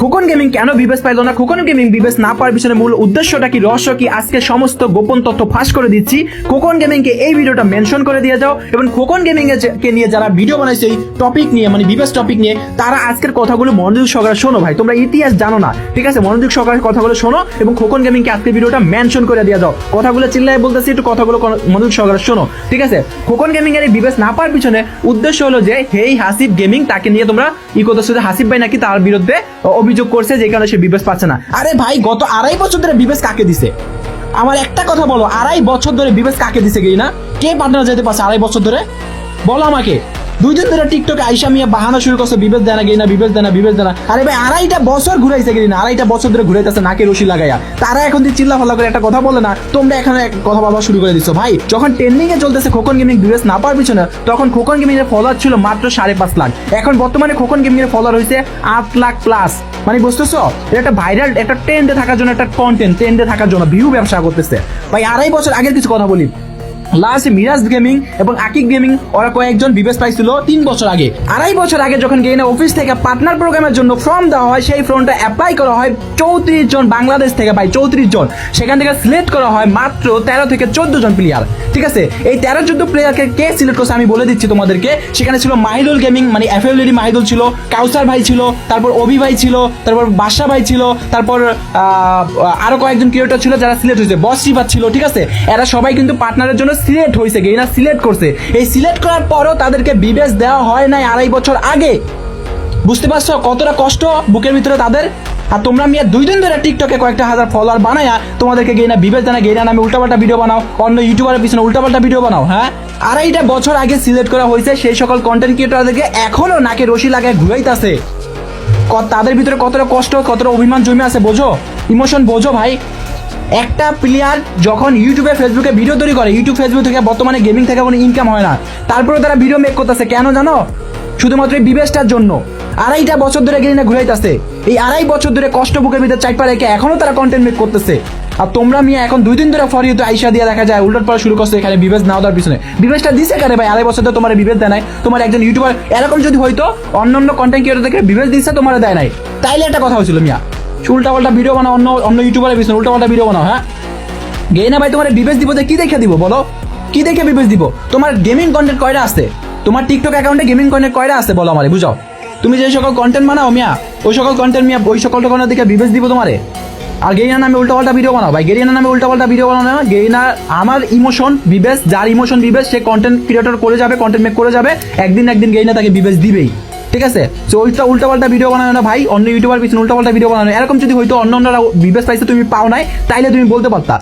Khokon gaming কেন বিবেস pile না? Khokon gaming বিবেস না পাওয়ার পিছনে মূল উদ্দেশ্যটা কি, রহস্য কি? আজকে সমস্ত গোপন তথ্য ফাঁস করে দিচ্ছি। খোকন গেমিং কে এই ভিডিওটা মেনশন করে দিয়ে যাও এবং খোকন গেমিং কে নিয়ে যারা ভিডিও বানাইছে এই টপিক নিয়ে মানে বিবেস টপিক নিয়ে, তারা আজকের কথাগুলো মনোযোগ সহকারে শোনো ভাই। তোমরা ইতিহাস জানো না, ঠিক আছে? মনোযোগ সহকারে কথাগুলো শোনো এবং খোকন গেমিং কে আজকের ভিডিওটা মেনশন করে দিয়ে যাও। কথাগুলো চিল্লায় বলতেছি, একটু কথাগুলো মনোযোগ সহকারে শোনো, ঠিক আছে? খোকন গেমিং এর বিবেস না পাওয়ার পিছনে উদ্দেশ্য হলো যে, হেই হাসিব গেমিং, তাকে নিয়ে তোমরা ই করতেছো হাসিব ভাই নাকি তার বিরুদ্ধে অভিযোগ করছে যে কারণে সে বিবেশ পাচ্ছে না। আরে ভাই, গত আড়াই বছর ধরে বিবেশ কাকে দিছে? আমার একটা কথা বলো, আড়াই বছর ধরে বিবেস কাকে দিছে গেই না? কে পাঠানো যেতে পারছে আড়াই বছর ধরে? বলো আমাকে। দুই দিন ধরে টিকটকে আইসা মিয়া বাহানা শুরু করছে বিবেস দেয় না গেই না বিবেস দেয় না বিবেস দেয় না আরে ভাই, আড়াইটা বছর ঘুরাইছে গেই না আড়াইটা বছর ধরে ঘুরাইতেছে, নাকে রশি লাগাইয়া। তারা এখন দিয়ে চিল্লা ফাল্লা করে একটা কথা বলে না, তোমরা এখানে কথা বলা শুরু করে দিচ্ছ ভাই, যখন ট্রেন্ডিং এ চলতেছে খোকন গেমিং বিবেস না পাওয়ার পিছনে, তখন খোকন গেমিং এর ফলোয়ার ছিল মাত্র সাড়ে পাঁচ লাখ। এখন বর্তমানে খোকন গেমিং এর ফলোয়ার হয়েছে আট লাখ প্লাস মানে বুঝতেছো? এটা একটা ভাইরাল একটা ট্রেন্ডে থাকার জন্য, একটা কন্টেন্ট ট্রেন্ডে থাকার জন্য ভিউ ব্যবসা করতেছে। ভাই, আড়াই বছর আগের কিছু কথা বলি। লাস্ট মিরাজ গেমিং এবং আকিক গেমিং, ওরা কয়েকজন বিবেস পাইছিল তিন বছর আগে। আড়াই বছর আগে যখন গেইনা অফিস থেকে পার্টনার প্রোগ্রামের জন্য ফর্ম দেওয়া হয়, সেই ফর্মটা অ্যাপ্লাই করা হয় চৌত্রিশ জন বাংলাদেশ থেকে ভাই, চৌত্রিশ জন। সেখান থেকে সিলেক্ট করা হয় মাত্র তেরো থেকে চোদ্দ জন প্লেয়ার ঠিক আছে? এই তেরো চোদ্দ প্লেয়ারকে কে সিলেক্ট করছে আমি বলে দিচ্ছি তোমাদেরকে। সেখানে ছিল মাহিদুল গেমিং মানে এফএলডি মাহিদুল ছিল, কাউসার ভাই ছিল, তারপর অভি ভাই ছিল, তারপর বাদশা ভাই ছিল, তারপর আরও কয়েকজন ক্রিয়েটর ছিল যারা সিলেক্ট হয়েছে। বস ছিল, ঠিক আছে? এরা সবাই কিন্তু পার্টনারের জন্য সিলেক্ট হয়েছে গেইনা সিলেক্ট করছে। এই সিলেক্ট করার পরও তাদেরকে বিবেচ দেওয়া হয় নাই আড়াই বছর আগে। বুঝতে পারছ কতটা কষ্ট বুকের ভিতরে তাদের? আর তোমরা মিয়া দুই দিন ধরে টিকটকে কয়েকটা হাজার ফলোয়ার বানায়া তোমাদেরকে গেইনা বিবেচ জানা গেইনা নামে উল্টাপাল্টা ভিডিও বানাও, অন্য ইউটিউবারের পিছনে উল্টাপাল্টা ভিডিও বানাও হ্যাঁ? আড়াইটা বছর আগে সিলেক্ট করা হয়েছে সেই সকল কন্টেন্ট ক্রিয়েটরদেরকে এখনও নাকে রশি লাগায় ঘুরাইতাছে। তাদের ভিতরে কতটা কষ্ট, কতটা অভিমান জমে আছে বোঝো? ইমোশন বোঝো ভাই। একটা প্লেয়ার যখন ইউটিউবে ফেসবুকে ভিডিও তৈরি করে ইউটিউব ফেসবুক থেকে বর্তমানে গেমিং থেকে কোনো ইনকাম হয় না। তারপরে তারা ভিডিও মেক করতেছে। কেন জানো? শুধুমাত্র এই বিবেশটার জন্য। আড়াইটা বছর ধরে গেলিনা ঘুরাইতেছে। এই আড়াই বছর ধরে কষ্ট বুকের ভিতরে চাইট পা রেখে এখনও তারা কন্টেন্ট মেক করতেছে। আর তোমরা মিয়া এখন দুই দিন ধরে তো আইসা দিয়ে দেখা যায় উল্টাট পড়া শুরু করছে এখানে বিবেশ নাও দেওয়ার পিছনে। বিবেশটা দিছে কারে ভাই, আড়াই বছর তো তোমার বিবেশ দেয় নাই। তোমার একজন ইউটিউবার এরকম যদি হয়তো অন্য অন্য কন্টেন্ট ক্রিয়েটর থেকে বিবেশ দিচ্ছে তোমার দেয় নাই। তাইলে একটা কথা হয়েছিল মিয়া। উল্টা পাল্টা ভিডিও বানাও, অন্য অন্য ইউটিউবারের পিছনে উল্টা পাল্টা ভিডিও বানাও হ্যাঁ? গেই না ভাই, তোমার বিবেশ দিব যে কি দেখে দিব, বলো? কি দেখে বিবেশ দিব? তোমার গেমিং কন্টেন্ট কয়টা আছে? তোমার টিকটক অ্যাকাউন্টে গেমিং কন্টেন্ট কয়টা আছে, বলো আমারে, বুঝাও? তুমি যে সকল কন্টেন্ট বানাও, মিয়া, ওই সকল কন্টেন্ট মিয়া, ওই সকল কন্টেন্ট দেখে বিবেশ দিব তোমারে। আর গেইনা নামে উল্টা পাল্টা ভিডিও বানাও, ভাই গেরিনা নামে উল্টা পাল্টা ভিডিও বানাও না, গেইনা, আমার ইমোশন বিবেশ, যার ইমোশন বিবেশ, সে কন্টেন্ট ক্রিয়েটর করে যাবে কন্টেন্ট মেক করে যাবে, একদিন একদিন গেইনা তাকে বিবেশ দিবেই। ঠিক আছে? সো উল্টা পাল্টা ভিডিও বানানো না ভাই, অন্য ইউটিউবার পিছনে উল্টা পাল্টা ভিডিও বানানো। এরকম যদি হয়তো অন্য অন্যরা বিবেশ পাইছে তুমি পাও নাই, তাইলে তুমি বলতে পারতা।